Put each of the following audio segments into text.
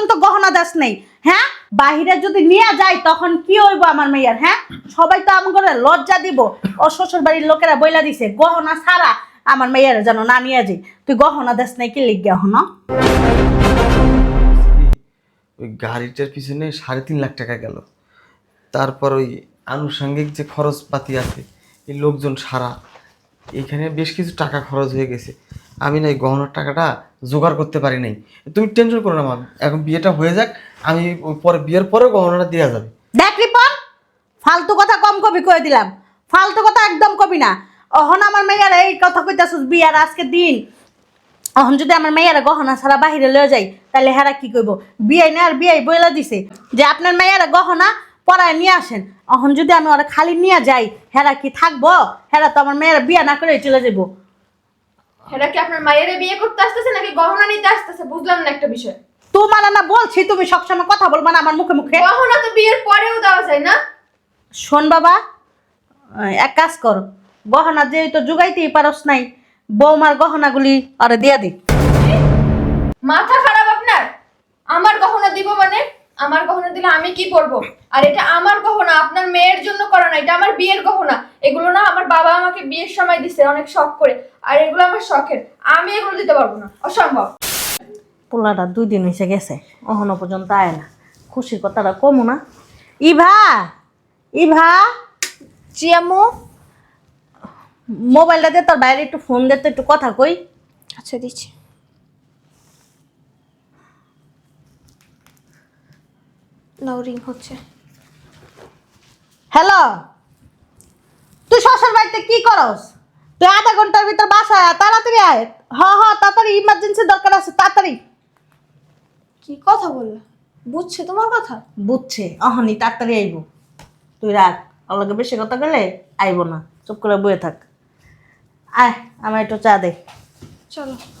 পর্যন্ত গহনা দাস নেই হ্যাঁ? বাহিরে যদি নিয়ে যাই, তখন কি হইব আমার মেয়ের হ্যাঁ? সবাই তো আমার লজ্জা দিব। ও শ্বশুর বাড়ির লোকেরা বইলা দিছে, গহনা ছাড়া আমার মেয়ের যেন না নিয়ে যাই। তুই গহনা দাস নেই কি লিখ গহন ওই গাড়িটার পিছনে সাড়ে তিন লাখ টাকা গেল। তারপর ওই আনুষঙ্গিক যে খরচপাতি আছে, এই লোকজন সারা, এখানে বেশ কিছু টাকা খরচ হয়ে গেছে। আমি না এই গহনার টাকাটা জোগাড় করতে পারি নাই। তুমি টেনশন করো না মা এখন বিয়েটা হয়ে যাক, আমি পরে, বিয়ের পরে গহনাটা দেওয়া যাবে। দেখ রিপন, ফালতু কথা কম কবি কয়ে দিলাম। ফালতু কথা একদম কবি না। অহন আমার মেয়ের এই কথা কইতাছিস, বিয়ার আজকে দিন। অহন যদি আমার মেয়েরা গহনা ছাড়া বাহিরে লয়ে যাই তাহলে হেরা কি কইব? বিয়াই না আর বিয়াই বইলা দিছে। যে আপনার মেয়েরা গহনা পরায় নিয়ে আসেন, অহন যদি আমি ওরা খালি নিয়ে যাই, হেরা কি থাকব? হেরা তো আমার মেয়েরা বিয়া না করে চলে যাব এটা কি আপনার মায়ের বিয়ে করতে আসতেছে নাকি গহনা নিতে আসতেছে? বুঝলাম না একটা বিষয়। তোমার না বলছি তুমি সবসময় কথা বলবা না আমার মুখে মুখে। গহনা তো বিয়ের পরেও দেওয়া যায় না। শোন বাবা এক কাজ কর। গহনা যে তো জুগাইতেই পারস নাই বৌমার গহনাগুলি আরে দিয়া দি। মাথা খারাপ আপনার? আমার গহনা দিব মানে? আমার গহনা দিলে আমি কি পরবো? আর এটা আমার গহনা আপনার মেয়ের জন্য করা না এটা আমার বিয়ের গহনা। এগুলো না আমার বাবা আমাকে বিয়ের সময় দিছে অনেক শখ করে। আর এগুলো আমার শখের আমি এগুলো দিতে পারব না অসম্ভব। পোলাটা দুই দিন হয়েছে গেছে অহনো পর্যন্ত আয় না। খুশির কথাটা কমু না। ইভা ইভা চিয়ামু মোবাইলটা দিয়ে তোর বাইরে একটু ফোন দিতে একটু কথা কই। আচ্ছা দিচ্ছি। নাও হচ্ছে। হ্যালো তুই শ্বশুর বাড়িতে কি করস? তুই আধা ঘণ্টার ভিতর বাসায় আয়, তাড়াতাড়ি আয়। হ হ তাড়াতাড়ি ইমার্জেন্সি দরকার আছে তাড়াতাড়ি। কি কথা বললা? বুঝছে তোমার কথা? বুঝছে। অহনি তাড়াতাড়ি আইব। তুই রাখ। ওর বেশি কথা গেলে আইব না। চুপ করে বয়ে থাক। আয় আমার একটু চা দে। চলো।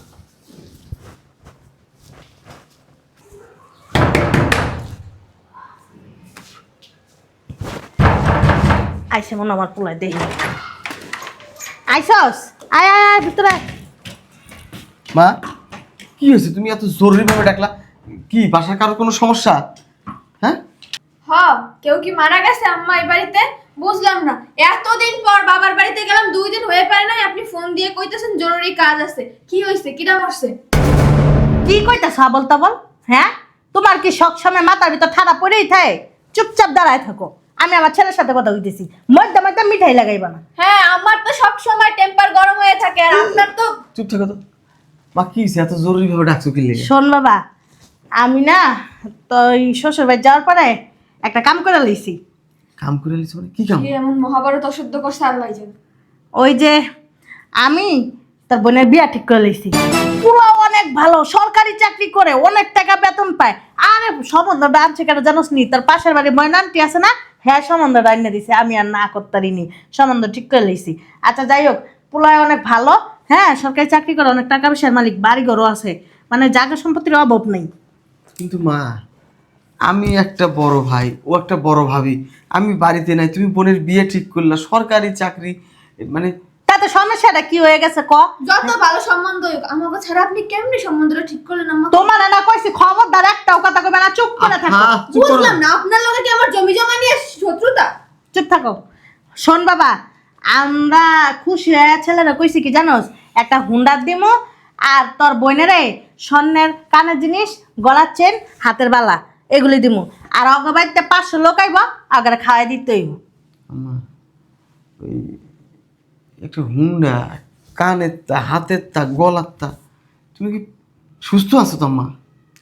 আইসে মনে আমার পোলায় দেই। আইসস আয় আয় আয় ভিতরে মা কি হয়েছে? তুমি এত জরুরিভাবে ডাকলা। কি বাসার কারোর কোনো সমস্যা? হ্যাঁ? হ কেউ কি মারা গেছে আম্মা এই বাড়িতে? বুঝলাম না। এতদিন পর বাবার বাড়িতে গেলাম দুই দিন হয়ে পারে না আপনি ফোন দিয়ে কইতেছেন জরুরি কাজ আছে। কি হয়েছে? কিরা মরছে কি কইতাছ বল বল হ্যাঁ? তোমার কি সব সময় মাথার ভিতর ঠাড়া পড়েই থাকে? চুপচাপ দাঁড়ায় থাকো। আমি আমার ছেলের সাথে কথা কইতেছি। মধ্যে মধ্যে মিঠাই লাগাইবা না। হ্যাঁ আমার তো সব সময় টেম্পার গরম হয়ে থাকে আর আপনার তো চুপ থাকো তো। মা কি হয়েছে এত জরুরিভাবে ডাকছো কি লেগে? শোন বাবা আমি না তো এই শ্বশুর বাড়ি যাওয়ার পরে একটা কাম করে লইছি। কাম করে লিছো মানে? কি কাম? কি এমন মহাভারত অশুদ্ধ করছে আল্লাহ জানে। ওই যে আমি তার বোনের বিয়া ঠিক করে লইছি। পুরো অনেক ভালো সরকারি চাকরি করে অনেক টাকা বেতন পায়। আরে সম্বন্ধটা আনছে কেন জানোস নি? তার পাশের বাড়ি ময়নান্টি আছে না? হ্যাঁ সম্বন্ধ রান্না দিছে, আমি আর না করতারিনি। সম্বন্ধ ঠিক করে লইছি। আচ্ছা যাই হোক, পোলায় অনেক ভালো হ্যাঁ সরকারি চাকরি করে অনেক টাকা পয়সার মালিক বাড়ি ঘরও আছে। মানে জায়গা সম্পত্তির অভাব নেই। কিন্তু মা, আমি একটা বড় ভাই, ও একটা বড় ভাবি। আমি বাড়িতে নাই, তুমি বোনের বিয়ে ঠিক করলা, সরকারি চাকরি মানে তাতে সমস্যাটা কি হয়ে গেছে ক? যত ভালো সম্বন্ধ হোক আমাকে ছাড়া আপনি কেমনি সম্বন্ধটা ঠিক করলেন আম্মা? তোমার না কইছি খবরদার একটাও কথা কইবে না চুপ করে থাকো। বুঝলাম না। আপনার লগে কি আমার জমি জমা নিয়ে শত্রুতা? চুপ থাকো। শোন বাবা আমরা খুশি হয়ে ছেলেরা কইছি কি জানোস? একটা হুন্ডার দিমু আর তোর বোনেরে স্বর্ণের কানের জিনিস গলার চেন হাতের বালা এগুলি দিমু। আর অগবাইতে পাঁচশো লোক আইব আগে খাওয়াই দিতে হইব। আম্মা ওই একটা হুন্ডা কানের তা হাতের তা গলার তা। তুমি কি সুস্থ আছো তো আম্মা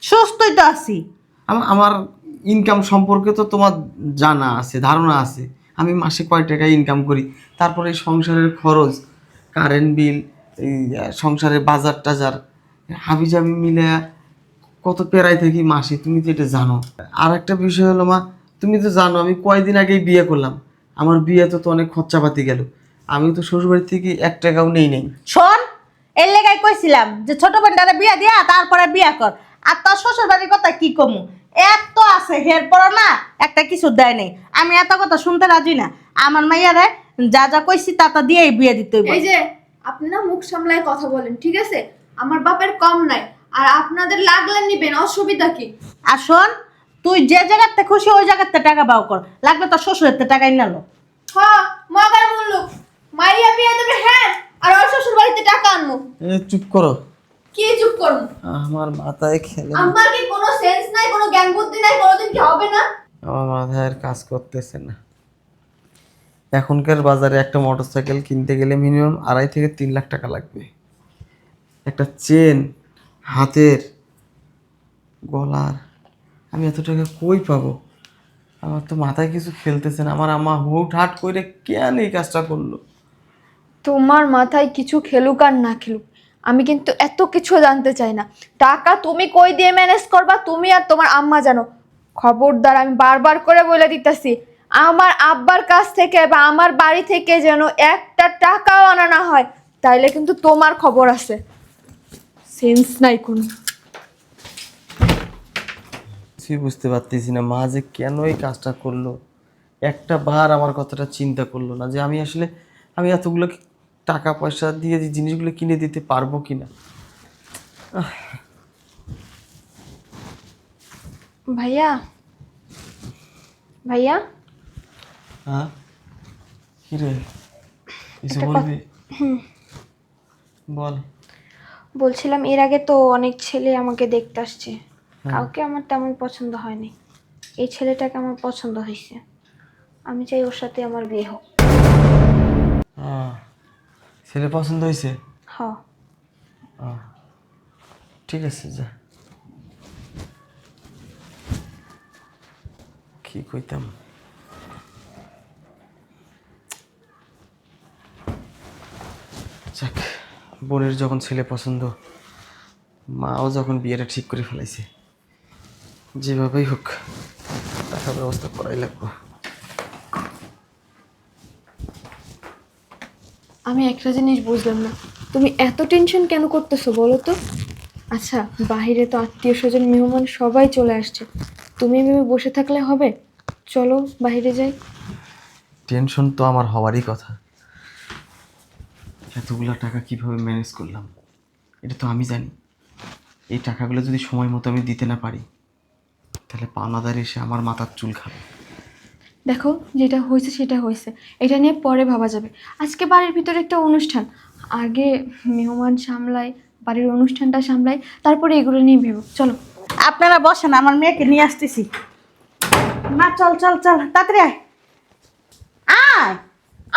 সুস্থই তো আছি। আমা- আমার ইনকাম সম্পর্কে তো তোমার জানা আছে ধারণা আছে। আমি মাসে কয় টাকা ইনকাম করি? তারপরে সংসারের খরচ কারেন্ট বিল এই সংসারের বাজার টাজার হাবি জাবি মিলে কত পেরাই থাকি মাসে তুমি তো এটা জানো। আর একটা বিষয় হলো মা তুমি তো জানো আমি কয়দিন আগেই বিয়ে করলাম। আমার বিয়ে তো তো অনেক খরচাপাতি গেল। আমি তো শ্বশুরবাড়ি থেকে এক টাকাও নেই নেই। শোন এর লেগাই কইছিলাম যে ছোট বোনটারে বিয়া দিয়া তারপরে বিয়া কর। আর তোর শ্বশুর বাড়ির কথা কি কমু? এত আছে হের পর না একটা কিছু দেয় নেই। আমি এত কথা শুনতে রাজি না। আমার মাইয়ারে যা যা কইছি তা তা দিয়েই বিয়ে দিতে হইব। এই যে আপনি না মুখ সামলায় কথা বলেন ঠিক আছে? আমার বাপের কম নাই আর আপনাদের লাগলে নিবেন অসুবিধা কি? আর শোন তুই যে জায়গাতে খুশি ওই জায়গাতে টাকা বাও কর। লাগবে তোর শ্বশুরের তে টাকাই নিলো হ্যাঁ মগার মূল্য মাইয়া বিয়া দেবে হ্যাঁ আর ওর শ্বশুর বাড়িতে টাকা এ চুপ করো। কি চুপ আমার মাথায় খেলে আমার কি কোনো সেন্স নাই কোনো জ্ঞান বুদ্ধি নাই কোনোদিন কি হবে না? আমার মাথায় আর কাজ করতেছে না। এখনকার বাজারে একটা মোটরসাইকেল কিনতে গেলে মিনিমাম আড়াই থেকে তিন লাখ টাকা লাগবে। একটা চেন হাতের গলার আমি এত টাকা কই পাবো? আমার তো মাথায় কিছু খেলতেছে না। আমার আমা হুট হাট করে কেন এই কাজটা করল? তোমার মাথায় কিছু খেলুক আর না খেলুক আমি কিন্তু এত কিছু জানতে চাই না। টাকা তুমি কই দিয়ে ম্যানেজ করবা তুমি আর তোমার আম্মা জানো। খবরদার আমি বারবার করে বলে দিতেছি আমার আব্বার কাছ থেকে বা আমার বাড়ি থেকে যেন একটা টাকাও আনা না হয় তাইলে কিন্তু তোমার খবর আছে। সেন্স নাই কোনো। কিছুই বুঝতে পারতেছি না মা যে কেন এই কাজটা করল? একটা বার আমার কথাটা চিন্তা করল না যে আমি আসলে আমি এতগুলো টাকা পয়সা দিয়ে যে জিনিসগুলো কিনে দিতে পারব কি না ভাইয়া? ভাইয়া? হ্যাঁ? কি রে? কিছু বলবি? বল। বলছিলাম এর আগে তো অনেক ছেলে আমাকে দেখতে আসছে। কাউকে আমার তেমন পছন্দ হয়নি। এই ছেলেটাকে আমার পছন্দ হয়েছে। আমি চাই ওর সাথে আমার বিয়ে হোক। হ্যাঁ ছেলে পছন্দ হয়েছে? ঠিক আছে যা। কি কইতাম? যাক বোনের যখন ছেলে পছন্দ মাও যখন বিয়েটা ঠিক করে ফেলাইছে যেভাবেই হোক টাকা ব্যবস্থা করাই লাগবো। আমি একটা জিনিস বুঝলাম না। তুমি এত টেনশন কেন করতেছো বলো তো? আচ্ছা বাইরে তো আত্মীয় স্বজন, মেহমান সবাই চলে আসছে। তুমি এভাবে বসে থাকলে হবে? চলো বাইরে যাই। টেনশন তো আমার হওয়ারই কথা। এতগুলো টাকা কীভাবে ম্যানেজ করলাম? এটা তো আমি জানি। এই টাকাগুলো যদি সময় মতো আমি দিতে না পারি, তাহলে পাওনাদার এসে আমার মাথার চুল খাবে। দেখো যেটা হয়েছে সেটা হয়েছে। এটা নিয়ে পরে ভাবা যাবে। আজকে বাড়ির ভিতরে একটা অনুষ্ঠান। আগে মেহমান সামলাই বাড়ির অনুষ্ঠানটা সামলাই তারপরে এগুলো নিয়ে ভেবো। চলো। আপনারা বসেন আমার মেয়েকে নিয়ে আসতেছি। মা চল চল চল তাড়াতাড়ি আয়। আয়।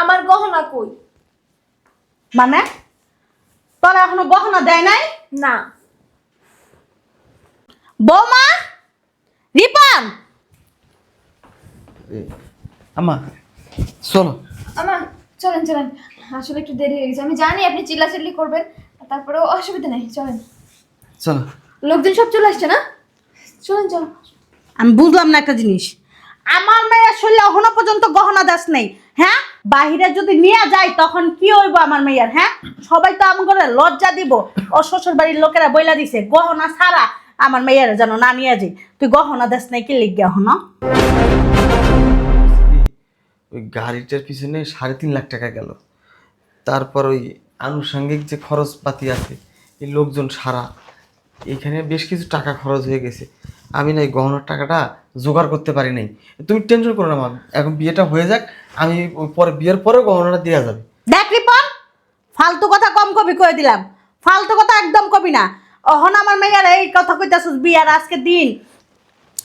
আমার গহনা কই? মানে? তোরা এখনও গহনা দেয় নাই? না। বৌমা রিপন! আমা চলো। আমার চলেন চলেন। আসলে একটু দেরি হয়ে গেছে। আমি জানি আপনি চিল্লাচিল্লি করবেন তারপরেও অসুবিধা নেই চলেন। চলো। লোকজন সব চলে আসছে না? চলেন চলো। আমি বুঝলাম না একটা জিনিস। আমার মেয়ের শরীরে এখনও পর্যন্ত গহনা দাস নেই হ্যাঁ? বাহিরে যদি নিয়ে যাই তখন কি হইব আমার মেয়ের হ্যাঁ? সবাই তো আমার ঘরে লজ্জা দিব। ও শ্বশুর বাড়ির লোকেরা বইলা দিছে গহনা ছাড়া আমার মেয়ের যেন না নিয়ে যাই। তুই গহনা দাস নাই কি লিখ গহনা ওই গাড়িটার পিছনে সাড়ে তিন লাখ টাকা গেল। তারপর ওই আনুষঙ্গিক যে খরচপাতি আছে, এই লোকজন সারা, এখানে বেশ কিছু টাকা খরচ হয়ে গেছে। আমি না এই গহনার টাকাটা জোগাড় করতে পারি নাই। তুমি টেনশন করো না মা, এখন বিয়েটা হয়ে যাক, আমি পরে বিয়ের পরেও গহনাটা দেওয়া যাবে। দেখ রিপন, ফালতু কথা কম কবি কয়ে দিলাম। ফালতু কথা একদম কবি না। অহন আমার মেয়ের এই কথা কইতাছিস বিয়ার আজকে দিন।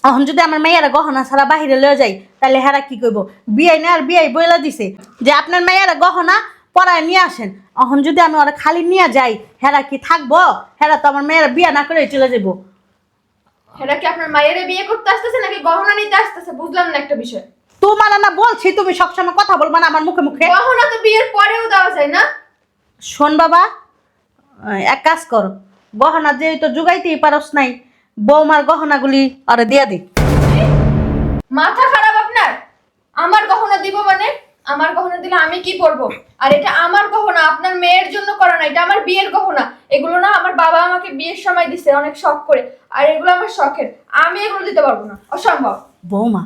অহন যদি আমার মেয়েরা গহনা ছাড়া বাহিরে লয়ে যাই তাহলে হেরা কি কইব? বিয়াই না আর বিয়াই বইলা দিছে যে আপনার মেয়েরা গহনা পরায় নিয়ে আসেন। অহন যদি আমি ওরা খালি নিয়ে যাই হেরা কি থাকব? হেরা তো আমার মেয়েরা বিয়া না করে চলে যাব কি আপনার মায়ের বিয়ে করতে আসতেছে নাকি গহনা নিতে আসতেছে? বুঝলাম না একটা বিষয়। তোমার না বলছি তুমি সবসময় কথা বলবা না আমার মুখে মুখে। গহনা তো বিয়ের পরেও দেওয়া যায় না। শোন বাবা এক কাজ কর। গহনা যেহেতু জুগাইতেই পারস নাই বৌমার গহনাগুলি আরে দিয়া দি। মাথা খারাপ আপনার? আমার গহনা দিব মানে? আমার গহনা দিলে আমি কি করব আর এটা আমার গহনা আপনার মেয়ের জন্য করা না এটা আমার বিয়ের গহনা। এগুলো না আমার বাবা আমাকে বিয়ের সময় দিছে অনেক শখ করে। আর এগুলো আমার শখের আমি এগুলো দিতে পারব না। অসম্ভব। বৌমা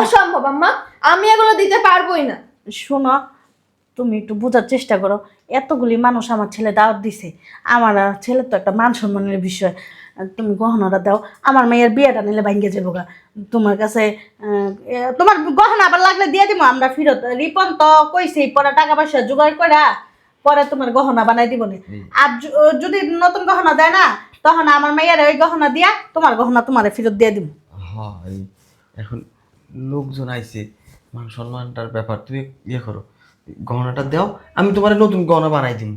অসম্ভব আম্মা। আমি এগুলো দিতে পারবোই না। শোনো তুমি একটু বোঝার চেষ্টা করো এতগুলি মানুষ আমার ছেলে দাওয়াত দিছে। আমার ছেলের তো একটা মান সম্মানের বিষয়। তুমি গহনাটা দাও আমার মেয়ের বিয়েটা নিলে ভাঙ্গে যাব গা। তোমার কাছে তোমার গহনা আবার লাগলে দিয়ে দিব আমরা ফিরত রিপন তো কইছি পরে টাকা পয়সা জোগাড় করা পরে তোমার গহনা বানাই দিব নে। আর যদি নতুন গহনা দেয় না তখন আমার মেয়ের ওই গহনা দিয়া তোমার গহনা তোমার ফেরত দিয়ে দিব হ্যাঁ এখন লোকজন আইছে মান সম্মানটার ব্যাপার তুমি ইয়ে করো গহনাটা দাও আমি তোমার নতুন গহনা বানাই দিব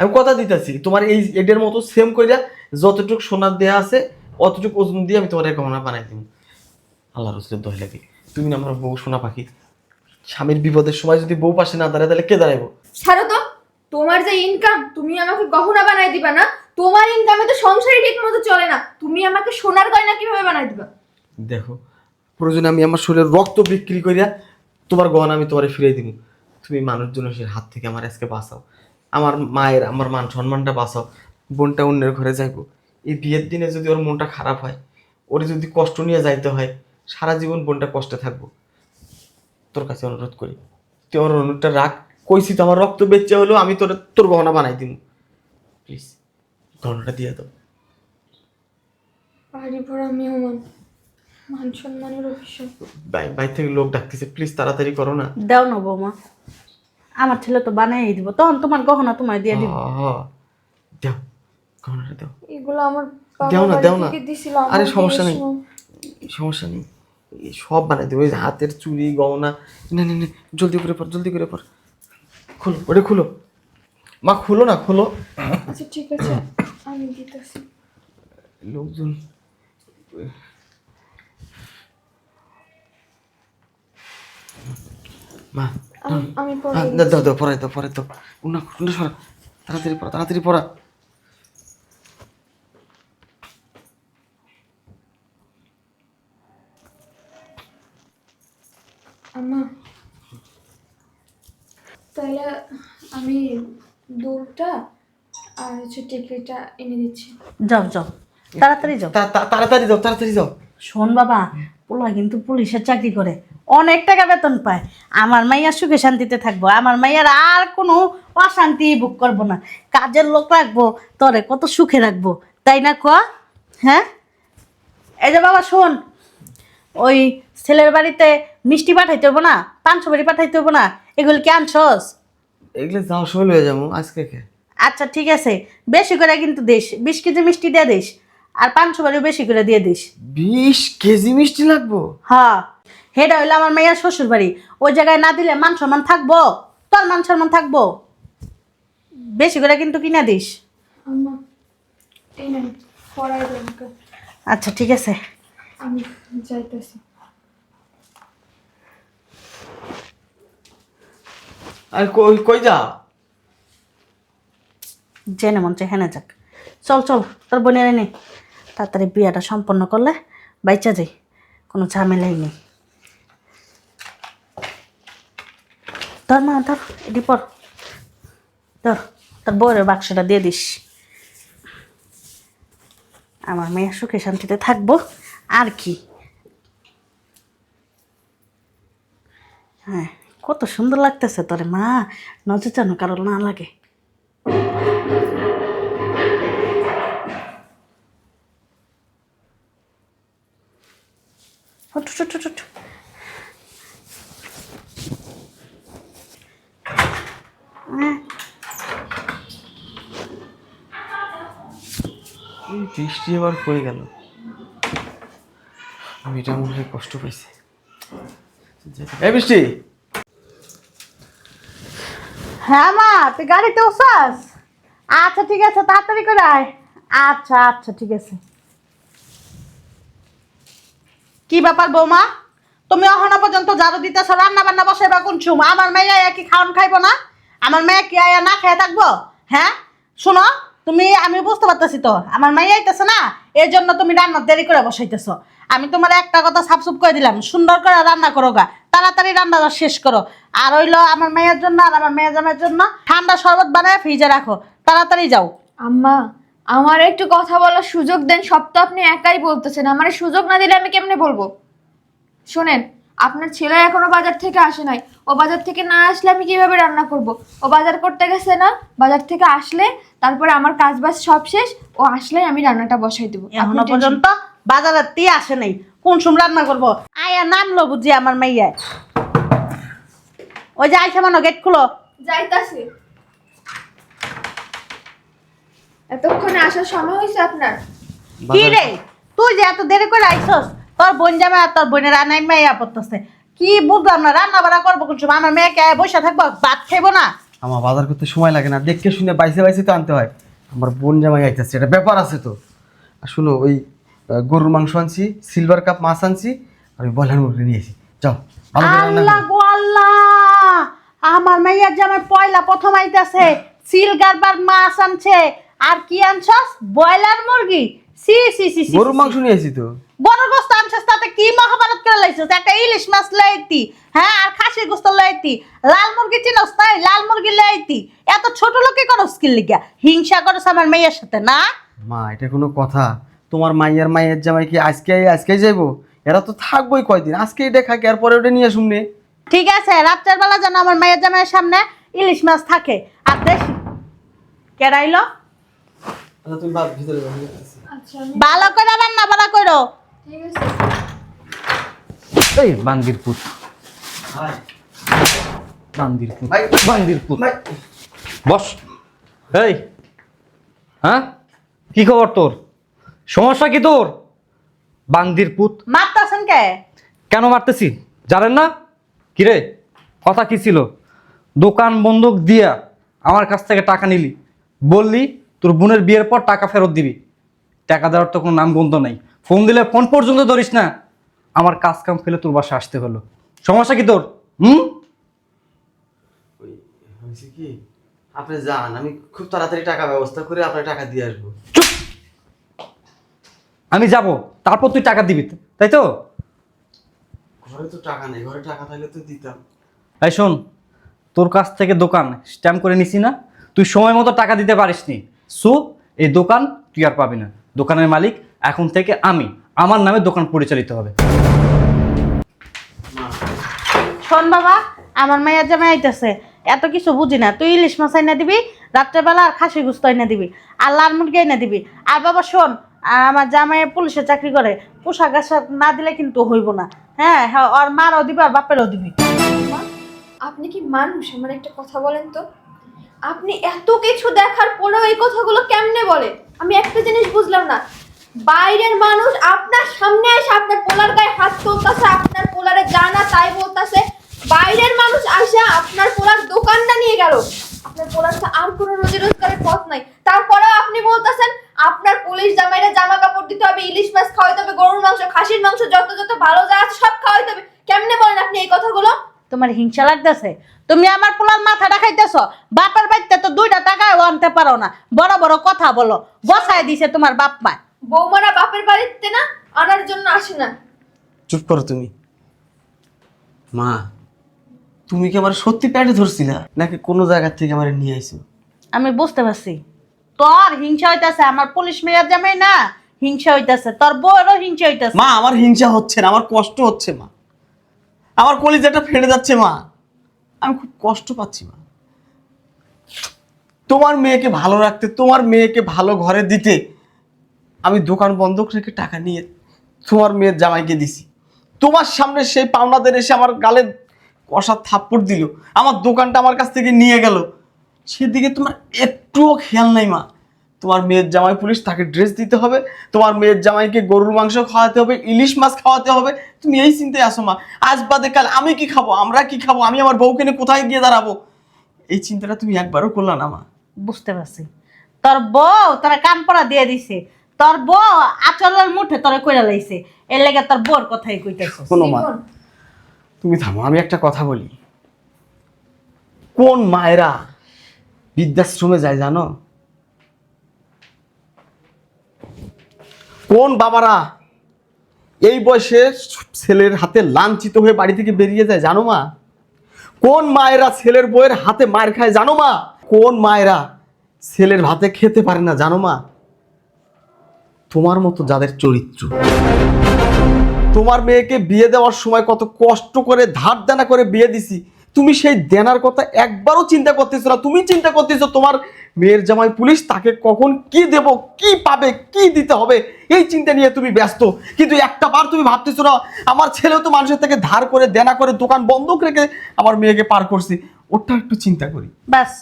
আমি কথা দিতেছি তোমার এই এটার মতো সেম কইরা যতটুকু সোনার দেয়া আছে অতটুকু ওজন দিয়ে আমি তোমার গহনা বানাই দিব। আল্লাহ রসুলের দোহাই লাগে। তুমি না আমার বউ সোনা পাখি। স্বামীর বিপদের সময় যদি বউ পাশে না দাঁড়ায় তাহলে কে দাঁড়াইবো? ছাড়ো তো তোমার যে ইনকাম তুমি আমাকে গহনা বানাই দিবা না? তোমার ইনকামে তো সংসারই ঠিক মতো চলে না। তুমি আমাকে সোনার গয়না কীভাবে বানাই দিবা? দেখো প্রয়োজনে আমি আমার শরীরের রক্ত বিক্রি করিয়া তোমার গহনা আমি তোমারে ফিরিয়ে দিব। তুমি মানুষজনের হাত থেকে আমার আজকে বাঁচাও। আমার মায়ের আমার মান সম্মানটা বাঁচাও। বোনটা অন্যের ঘরে যাইবো। এই বিয়ের দিনে যদি ওর মনটা খারাপ হয় ওর যদি কষ্ট নিয়ে যাইতে হয় সারা জীবন বোনটা কষ্টে থাকব। তোর কাছে অনুরোধ করি তুই আমার অনুরোধটা রাখ। কইছি তো আমার রক্ত বেচে হলেও আমি তোর তোর গহনা বানাই দিব প্লিজ গহনাটা দিয়ে দাও। বাড়ি ভরা মেহমান মান সম্মানের অভিশাপ। বাই বাই থেকে লোক ডাকতেছে প্লিজ তাড়াতাড়ি করো না। দাও না বৌমা আমার ছেলে তো বানাই দিব তখন তোমার গহনা তোমায় দিয়ে দিব। গহনাটা দাও এগুলো আমার দেও না, দেও না। আরে সমস্যা নেই। সমস্যা নেই। সব বানাই দেবো হাতের চুড়ি গহনা। না না না জলদি করে পর জলদি করে পর। খুলো ওটা খুলো। মা খুলো না খুলো। আচ্ছা ঠিক আছে আমি দিতেছি। লোকজন মা আমি- দাও দাও পরে দাও পরে দাও উন্না সরা তাড়াতাড়ি পড়া তাড়াতাড়ি পড়া। আম্মা। তাহলে আমি দুধটা আর হচ্ছে টিকলিটা এনে দিচ্ছি। যাও যাও। তাড়াতাড়ি যাও। তাড়াতাড়ি যাও তাড়াতাড়ি যাও। শোন বাবা পোলা কিন্তু পুলিশের চাকরি করে। অনেক টাকা বেতন পায়। আমার মাইয়া সুখে শান্তিতে থাকব। আমার মাইয়ার আর কোনো অশান্তি ভোগ করব না। কাজের লোক রাখব তরে কত সুখে রাখব। তাই না ক হ্যাঁ? এই যে বাবা শোন। ওই ছেলের বাড়িতে মিষ্টি পাঠাইতে হব না পাঁচশো বাড়ি পাঠাইতে হব না এগুলো কি আনছস? এগুলো লয়ে যাব আজকে কে? আচ্ছা ঠিক আছে বেশি করে কিন্তু দিস বিশ কেজি মিষ্টি দিয়ে দিস আর পাঁচশো বাড়িও বেশি করে দিয়ে দিস। বিশ কেজি মিষ্টি লাগবো? হ্যাঁ হেটা হইল আমার মেয়ের শ্বশুর বাড়ি ওই জায়গায় না দিলে মান সম্মান থাকব তোর মান সম্মান থাকব। বেশি করে কিন্তু কিনা দিস। আচ্ছা ঠিক আছে। আমি যাইতেছি। আর কই কই যা? জেনে মন চাই হেনে যাক। চল চল তোর বোনের নে। তাড়াতাড়ি বিয়াটা সম্পন্ন করলে বাইচা যাই কোনো ঝামেলাই নেই। ধর মা ধর এটি পর। ধর তোর বউয়ের বাক্সটা দিয়ে দিস। আমার মেয়ে সুখে শান্তিতে থাকব। আর কি? হ্যাঁ কত সুন্দর লাগতেছে তোরে, মা। নজর যেন কারও না লাগে। এই বৃষ্টি আবার হয়ে গেল। মনে হয় কষ্ট এই বৃষ্টি! হ্যাঁ মা, তুই গাড়িতে আচ্ছা ঠিক আছে, তাড়াতাড়ি করে আয়। আচ্ছা আচ্ছা ঠিক আছে। কি ব্যাপার বৌমা? তুমি এখনও পর্যন্ত ঝাড়ু দিতেছ রান্না বান্না বসে বা কোন চুম? আমার মেয়ে আয়া কি খাওয়ান খাইবো না? আমার মেয়ে কি আয়া না খেয়ে থাকব? হ্যাঁ? শোনো, তুমি, আমি বুঝতে পারতেছি তো, আমার মেয়ে আইতেছে না এই জন্য তুমি রান্না দেরি করে বসাইতেছো। আমি তোমার একটা কথা সাপসুপ করে দিলাম সুন্দর করে রান্না করো গা তাড়াতাড়ি রান্নাটা শেষ করো। আর হইল আমার মেয়ের জন্য আর আমার মেয়ে জামের জন্য ঠান্ডা শরবত বানায় ফ্রিজে রাখো তাড়াতাড়ি যাও। আম্মা আমার একটু কথা বলার সুযোগ দেন সব তো আপনি একাই বলতেছেন আমার সুযোগ না দিলে আমি কেমনে বলব? শোনেন আপনার ছেলে এখনও বাজার থেকে আসে নাই ও বাজার থেকে না আসলে আমি কীভাবে রান্না করব? ও বাজার করতে গেছে না বাজার থেকে আসলে তারপরে আমার কাজ বাজ সব শেষ ও আসলে আমি রান্নাটা বসাই দেবো। এখনও পর্যন্ত বাজারের তি আসে নাই। কোন সময় রান্না করব? আয়া নামলো বুঝি আমার মাইয়া। ওই যে আইসা মানো গেট খুলো। যাইতাছি। এতক্ষণে আসার সময় হয়েছে আপনার। কি রে? তুই যে এত দেরি করে আইসস তোর বোন জামা আর তোর বোনের রান্নাই মাইয়া পড়তেছে। কি বুঝলাম না রান্না বাড়া করব কোন সময়? আমার মেয়েকে বসে থাকব ভাত খাইবো না। আমার বাজার করতে সময় লাগে না। দেখে শুনে বাইসে বাইসে তো আনতে হয়। আমার বোন জামাই আইতেছে এটা ব্যাপার আছে তো। আর শুনো ওই গরুর মাংস আনছি সিলভার কাপ মাছ আনছি ওই বয়লার মুরগি নিয়েছি যাও আল্লাহ গো আল্লাহ! আমার মাইয়ার জামাই পয়লা প্রথম আইতাছে সিল গারবার মাছ আনছে। আর কি আনছস? ব্রয়লার মুরগি? সি সি সি সি গরুর মাংস নিয়েছি তো। বড় গোস্ত আনছস তাতে কি মহাভারত করে লাইছস? একটা ইলিশ মাছ লাইতি হ্যাঁ আর খাসির গোস্ত লাইতি লাল মুরগি চিনস তাই? লাল মুরগি লাইতি এত ছোট লোকে করস কি লিগা? হিংসা করস আমার মেয়ের সাথে না? মা এটা কোনো কথা। তোমার মাইয়ার মাইয়ের জামাই কি আজকে আজকেই যাইবো? এরা তো থাকবোই কয়দিন আজকে এটা খাকে আর পরে ওটা নিয়ে শুননে ঠিক আছে রাত্রের বেলা যেন আমার মায়ের জামাইয়ের সামনে ইলিশ মাছ থাকে। আর দেশি কেডাইলো আচ্ছা তুমি বাদ ভিতরে যাও, আচ্ছা ভালো করে রান্না বাড়া করো। ঠিক আছে এই বান্দির পুত। ভাই, বান্দির পুত। ভাই, বান্দির পুত। ভাই, বস। এই হ্যাঁ? কি খবর তোর? সমস্যা কি তোর? বান্দির পুত। মারতাছেন কে? কেন মারতেছি? জানেন না? কিরে? কথা কি ছিল? দোকান বন্ধক দিয়া আমার কাছ থেকে টাকা নিলি। বললি তোর বোনের বিয়ের পর টাকা ফেরত দিবি। টাকা দেওয়ার তো কোনো নাম গন্ধ নাই। ফোন দিলে ফোন পর্যন্ত ধরিস না। আমার কাজ কাম ফেলে তোর বাসা আসতে হলো। সমস্যা কি তোর? হুম? কি? আপনি যান আমি খুব তাড়াতাড়ি টাকা ব্যবস্থা করে আপনার টাকা দিয়ে আসব। চুপ! আমি যাব তারপর তুই টাকা দিবি তাই তো? ঘরে তো টাকা নেই ঘরে টাকা থাকলে তো দিতাম। এই শোন তোর কাছ থেকে দোকান স্ট্যাম্প করে নিছি না তুই সময় মতো টাকা দিতে পারিস নি। সো এই দোকান তুই আর পাবি না। দোকানের মালিক এখন থেকে আমি আমার নামে দোকান পরিচালিত হবে। শোন বাবা আমার মায়ের জামাই আইতাছে এত কিছু বুঝি না। তুই ইলিশ মাছ আইনা দিবি রাত্রেবেলা আর খাসি গুস্ত আইনা দিবি আর লাল মুরগি আইনা দিবি। আর বাবা শোন আমার জামাই পুলিশে চাকরি করে, পোশাক আশাক না দিলে কিন্তু হইব না। হ্যাঁ হ্যাঁ ওর মারও দিবে আর বাপেরও দিবে। আপনি কি মানুষ? আমার একটা কথা বলেন তো। আপনি এত কিছু দেখার পরেও এই কথাগুলো কেমনে বলে আমি একটা জিনিস বুঝলাম না। বাইরের মানুষ আপনার সামনে এসে আপনার পোলার গায়ে হাত তুলতেছে আপনার পোলারে জানা তাই বলতেছে বাইরের মানুষ আসে আপনার পোলার দোকানটা নিয়ে গেল আপনার পোলার তো আর কোনো রোজি রোজগারের পথ নাই তারপরেও আপনি বলতেছেন আপনার পুলিশ জামাইরা জামা কাপড় দিতে হবে ইলিশ মাছ খাওয়াইতে হবে গরুর মাংস খাসির মাংস যত যত ভালো যা আছে সব খাওয়াইতে হবে। কেমনে বলেন আপনি এই কথাগুলো? তোমার হিংসা লাগতেছে। তুমি আমার পোলার মাথাটা খাইতেছ বাপের বাড়িতে তো দুইটা টাকাও আনতে পারো না। বড় বড় কথা বলো বসায় দিছে তোমার বাপ মা। বৌমারা বাপের বাড়িতে না আনার জন্য আসে না। চুপ করো তুমি। মা তুমি কি আমার সত্যি প্যাটে ধরছিলা? নাকি কোনো জায়গা থেকে আমার নিয়ে আইছো? আমি বুঝতে পারছি। তোর হিংসা হইতাছে, আমার পুলিশ মেয়ার জামাই না, হিংসা হইতাছে, তোর বউরও হিংসা হইতাছে। মা, আমার হিংসা হচ্ছে না, আমার কষ্ট হচ্ছে মা। আমার কলিজাটা ফেটে যাচ্ছে মা। আমি খুব কষ্ট পাচ্ছি মা। তোমার মেয়েকে ভালো রাখতে, তোমার মেয়েকে ভালো ঘরে দিতে, আমি দোকান বন্ধক রেখে টাকা নিয়ে তোমার মেয়ের জামাইকে দিছি। তোমার সামনে সেই পাওনাদের এসে আমার গালে কষা থাপ্পড় দিল। আমার দোকানটা আমার কাছ থেকে নিয়ে গেল। সেদিকে তোমার একটুও খেয়াল নাই মা। তোমার মেয়ের জামাই পুলিশ তাকে ড্রেস দিতে হবে তোমার মেয়ের জামাইকে গরুর মাংস খাওয়াতে হবে ইলিশ মাছ খাওয়াতে হবে। তুমি এই চিন্তায় আসো মা। আজ বাদে কাল আমি কি খাব আমরা কি খাব আমি আমার বউকে নিয়ে কোথায় গিয়ে দাঁড়াবো? এই চিন্তাটা তুমি একবারও করলা না মা। বুঝতে পারছি। তোর বউ তোরা কান পড়া দিয়ে দিছে। তোর বউ আচলের মুঠে তোরা কইরা লাইছে। এর লেগে তোর বউর কথাই কইতেছ শোনো মা। তুমি থামো আমি একটা কথা বলি। কোন মায়েরা বৃদ্ধাশ্রমে যায়, জানো? কোন বাবারা এই বয়সে ছেলের হাতে লাঞ্ছিত হয়ে বাড়ি থেকে বেরিয়ে যায়, জানো মা? কোন মায়েরা ছেলের বইয়ের হাতে মার খায়, জানো মা? কোন মায়েরা ছেলের ভাতে খেতে পারে না, জানো মা? তোমার মতো যাদের চরিত্র। তোমার মেয়েকে বিয়ে দেওয়ার সময় কত কষ্ট করে ধার দেনা করে বিয়ে দিছি তুমি সেই দেনার কথা একবারও চিন্তা করতেছো না। তুমি চিন্তা করতেছো তোমার মেয়ের জামাই পুলিশ তাকে কখন কি দেব কি পাবে কি দিতে হবে এই চিন্তা নিয়ে তুমি ব্যস্ত। কিন্তু একটা বার তুমি ভাবতেছো না আমার ছেলেও তো মানুষের থেকে ধার করে দেনা করে দোকান বন্ধক রেখে আমার মেয়েকে পার করছি। ওটা একটু চিন্তা করি। ব্যাস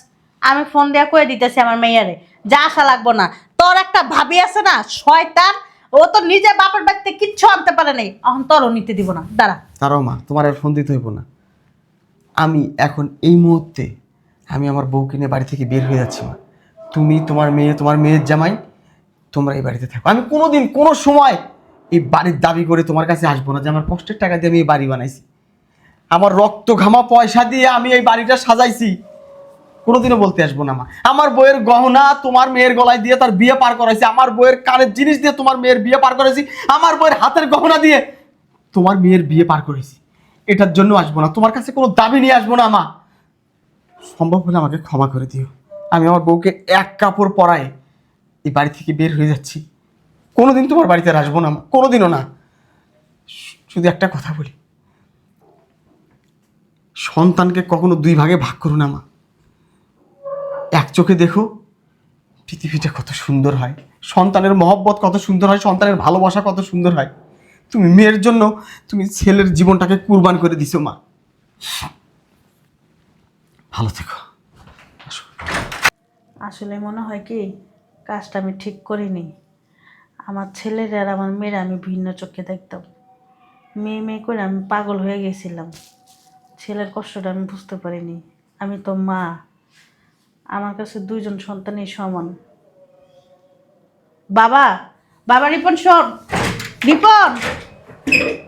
আমি ফোন দিয়া কয়ে দিতেছি আমার মেয়ারে যা আশা লাগবো না। তোর একটা ভাবি আছে না শয়তান ও তো নিজে বাপের বাড়িতে কিচ্ছু আনতে পারে নাই। এখন তোরও নিতে দিব না। দাঁড়া। তারও মা তোমার আর ফোন দিতে হইব না। আমি এখন এই মুহূর্তে আমি আমার বউকে নিয়ে বাড়ি থেকে বের হয়ে যাচ্ছি, মা। তুমি, তোমার মেয়ে, তোমার মেয়ের জামাই, তোমরা এই বাড়িতে থাকো। আমি কোনো দিন কোনো সময় এই বাড়ির দাবি করে তোমার কাছে আসব না যে আমার কষ্টের টাকা দিয়ে আমি এই বাড়ি বানাইছি। আমার রক্ত ঘামা পয়সা দিয়ে আমি এই বাড়িটা সাজাইছি। কোনোদিনও বলতে আসব না, মা। আমার বইয়ের গহনা তোমার মেয়ের গলায় দিয়ে তার বিয়ে পার করাইছি। আমার বইয়ের কানের জিনিস দিয়ে তোমার মেয়ের বিয়ে পার করেছি আমার বইয়ের হাতের গহনা দিয়ে তোমার মেয়ের বিয়ে পার করেছি। এটার জন্য আসব না। তোমার কাছে কোনো দাবি নিয়ে আসব না, মা। সম্ভব হলে আমাকে ক্ষমা করে দিও। আমি আমার বউকে এক কাপড় পরায় এই বাড়ি থেকে বের হয়ে যাচ্ছি। কোনোদিন তোমার বাড়িতে আর আসব না কোনোদিনও না। শুধু একটা কথা বলি। সন্তানকে কখনো দুই ভাগে ভাগ করো না, মা। এক চোখে দেখো, পৃথিবীটা কত সুন্দর হয়। সন্তানের মহব্বত কত সুন্দর হয়, সন্তানের ভালোবাসা কত সুন্দর হয়। তুমি মেয়ের জন্য তুমি ছেলের জীবনটাকে কুরবান করে দিছো, মা। ভালো থেকো। আসলে মনে হয় কি, কাজটা আমি ঠিক করিনি। আমার ছেলের আর আমার মেয়ের আমি ভিন্ন চোখে দেখতাম। মেয়ে মেয়ে করে আমি পাগল হয়ে গেছিলাম। ছেলের কষ্টটা আমি বুঝতে পারিনি। আমি তো মা। আমার কাছে দুইজন সন্তানই সমান। বাবা বাবা, রিপন শোন। রিপন! you.